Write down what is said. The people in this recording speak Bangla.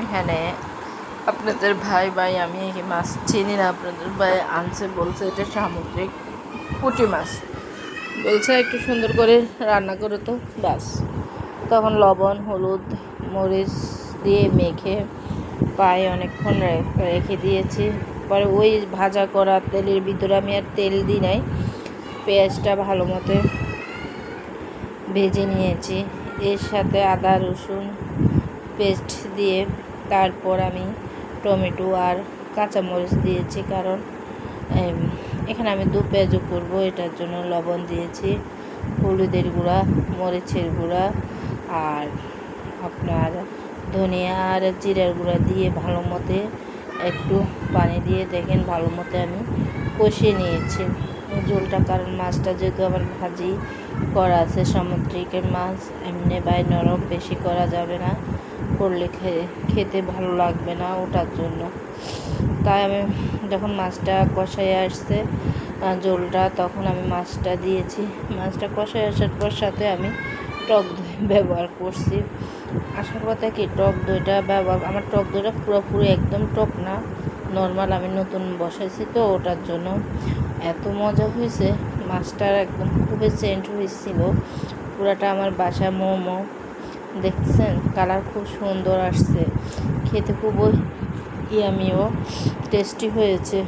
এখানে আপনাদের ভাই ভাই, আমি এই মাছ চিনি না, আপনাদের ভাই আনছে, বলছে এটা সামুদ্রিক পুঁটি মাছ। বলছে একটু সুন্দর করে রান্না করে তো, ব্যাস। তখন লবণ, হলুদ, মরিচ দিয়ে মেখে পায়ে অনেকক্ষণ রেখে দিয়েছি। পরে ওই ভাজা করা তেলের ভিতরে আমি আর তেল দিই নাই। পেঁয়াজটা ভালো মতো ভেজে নিয়েছি। এর সাথে আদা, রসুন পেস্ট দিয়ে তারপর আমি টমেটো আর কাঁচামরিচ দিয়েছি কারণ এখানে আমি দু পেঁয়াজও করব, এটার জন্য লবণ দিয়েছি, হলুদের গুঁড়া, মরিচের গুঁড়া আর আপনার ধনিয়া আর জিরার গুঁড়া দিয়ে ভালো মতে একটু পানি দিয়ে দেখেন, ভালো মতো আমি কষিয়ে নিয়েছি। ঝোলটা কারণ মাছটা যেহেতু আমার ভাজি করা আছে সামুদ্রিকের মাছ, এমনি বাই নরম বেশি করা যাবে না। করলে খেতে ভালো লাগবে না ওটার জন্য। তাই আমি যখন মাছটা কষাই আসছে ঝোলটা তখন আমি মাছটা দিয়েছি। মাছটা কষাই আসার পর সাথে আমি টক দই ব্যবহার করছি। আসার কথা কি, টক দইটা ব্যবহার, আমার টক দইটা পুরোপুরি একদম টক না। নর্মাল আমি নতুন বসাইছি তো ওটার জন্য। এত মজা হয়েছে। মাছটার একদম খুবই সেন্ট হয়েছিল। পুরাটা আমার বাসা মোমো। দেখছেন? কালার খুব সুন্দর আসছে। খেতে খুবই ইয়ামিও টেস্টি হয়েছে।